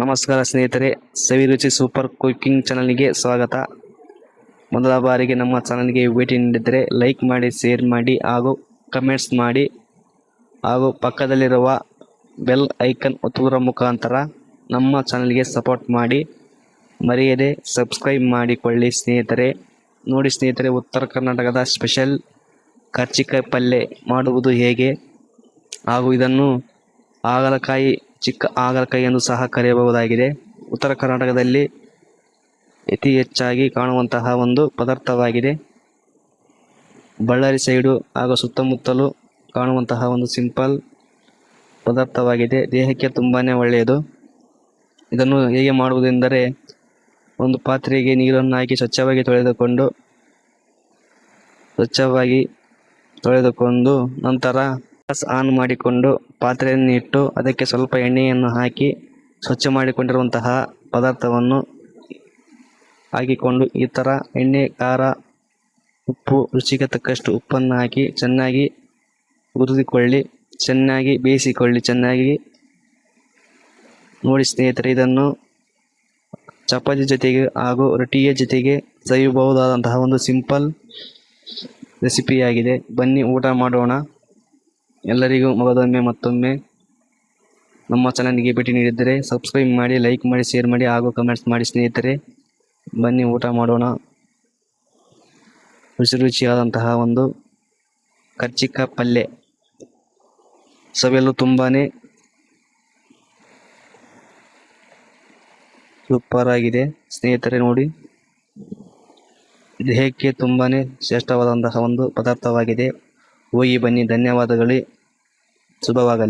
ನಮಸ್ಕಾರ ಸ್ನೇಹಿತರೆ ಸವಿರುಚಿ super cooking ಚಾನಲ್ಗೆ ಸ್ವಾಗತ. ಮೊದಲ ಬಾರಿಗೆ ನಮ್ಮ ಚಾನಲ್ಗೆ ಭೇಟಿ ನೀಡಿದರೆ ಲೈಕ್ ಮಾಡಿ, ಶೇರ್ ಮಾಡಿ ಹಾಗೂ ಕಮೆಂಟ್ಸ್ ಮಾಡಿ ಹಾಗೂ ಪಕ್ಕದಲ್ಲಿರುವ ಬೆಲ್ ಐಕನ್ ಒತ್ತುವುದರ ಮುಖಾಂತರ ನಮ್ಮ ಚಾನಲ್ಗೆ ಸಪೋರ್ಟ್ ಮಾಡಿ. ಮರೆಯದೆ ಸಬ್ಸ್ಕ್ರೈಬ್ ಮಾಡಿಕೊಳ್ಳಿ ಸ್ನೇಹಿತರೆ. ನೋಡಿ ಸ್ನೇಹಿತರೆ, ಉತ್ತರ ಕರ್ನಾಟಕದ ಸ್ಪೆಷಲ್ ಕರ್ಚಿಕಾಯಿ ಪಲ್ಯ ಮಾಡುವುದು ಹೇಗೆ? ಹಾಗೂ ಇದನ್ನು ಹಾಗಲಕಾಯಿ ಚಿಕ್ಕ ಹಾಗಲಕಾಯಿ ಎಂದು ಸಹ ಕರೆಯಬಹುದಾಗಿದೆ. ಉತ್ತರ ಕರ್ನಾಟಕದಲ್ಲಿ ಅತಿ ಹೆಚ್ಚಾಗಿ ಕಾಣುವಂತಹ ಒಂದು ಪದಾರ್ಥವಾಗಿದೆ. ಬಳ್ಳಾರಿ ಸೈಡು ಹಾಗೂ ಸುತ್ತಮುತ್ತಲು ಕಾಣುವಂತಹ ಒಂದು ಸಿಂಪಲ್ ಪದಾರ್ಥವಾಗಿದೆ. ದೇಹಕ್ಕೆ ತುಂಬಾ ಒಳ್ಳೆಯದು. ಇದನ್ನು ಹೇಗೆ ಮಾಡುವುದೆಂದರೆ, ಒಂದು ಪಾತ್ರೆಗೆ ನೀರನ್ನು ಹಾಕಿ ಸ್ವಚ್ಛವಾಗಿ ತೊಳೆದುಕೊಂಡು ಸ್ವಚ್ಛವಾಗಿ ತೊಳೆದುಕೊಂಡು ನಂತರ ಗ್ಯಾಸ್ ಆನ್ ಮಾಡಿಕೊಂಡು ಪಾತ್ರೆಯನ್ನು ಇಟ್ಟು ಅದಕ್ಕೆ ಸ್ವಲ್ಪ ಎಣ್ಣೆಯನ್ನು ಹಾಕಿ ಸ್ವಚ್ಛ ಮಾಡಿಕೊಂಡಿರುವಂತಹ ಪದಾರ್ಥವನ್ನು ಹಾಕಿಕೊಂಡು ಈ ಥರ ಎಣ್ಣೆ, ಖಾರ, ಉಪ್ಪು, ರುಚಿಗೆ ತಕ್ಕಷ್ಟು ಉಪ್ಪನ್ನು ಹಾಕಿ ಚೆನ್ನಾಗಿ ಹುರಿದುಕೊಳ್ಳಿ, ಚೆನ್ನಾಗಿ ಬೇಯಿಸಿಕೊಳ್ಳಿ, ಚೆನ್ನಾಗಿ ನೋಡಿ ಸ್ನೇಹಿತರೆ, ಇದನ್ನು ಚಪಾತಿ ಜೊತೆಗೆ ಹಾಗೂ ರೊಟ್ಟಿಯ ಜೊತೆಗೆ ಸವಿಯಬಹುದಾದಂತಹ ಒಂದು ಸಿಂಪಲ್ ರೆಸಿಪಿಯಾಗಿದೆ. ಬನ್ನಿ ಊಟ ಮಾಡೋಣ. ಎಲ್ಲರಿಗೂ ಮಗದೊಮ್ಮೆ ಮತ್ತೊಮ್ಮೆ ನಮ್ಮ ಚಾನಲ್ಗೆ ಭೇಟಿ ನೀಡಿದ್ದರೆ ಸಬ್ಸ್ಕ್ರೈಬ್ ಮಾಡಿ, ಲೈಕ್ ಮಾಡಿ, ಶೇರ್ ಮಾಡಿ ಹಾಗೂ ಕಮೆಂಟ್ಸ್ ಮಾಡಿ ಸ್ನೇಹಿತರೆ, ಬನ್ನಿ ಊಟ ಮಾಡೋಣ. ರುಚಿ ರುಚಿಯಾದಂತಹ ಒಂದು ಕರ್ಚಿಕ ಪಲ್ಯ ಸವಿಯಲು ತುಂಬಾ ಸೂಪರ್ ಆಗಿದೆ. ಸ್ನೇಹಿತರೆ ನೋಡಿ ದೇಹಕ್ಕೆ ತುಂಬಾ ಶ್ರೇಷ್ಠವಾದಂತಹ ಒಂದು ಪದಾರ್ಥವಾಗಿದೆ. ಹೋಗಿ ಬನ್ನಿ, ಧನ್ಯವಾದಗಳೇ. ಶುಭವಾಗಲಿ.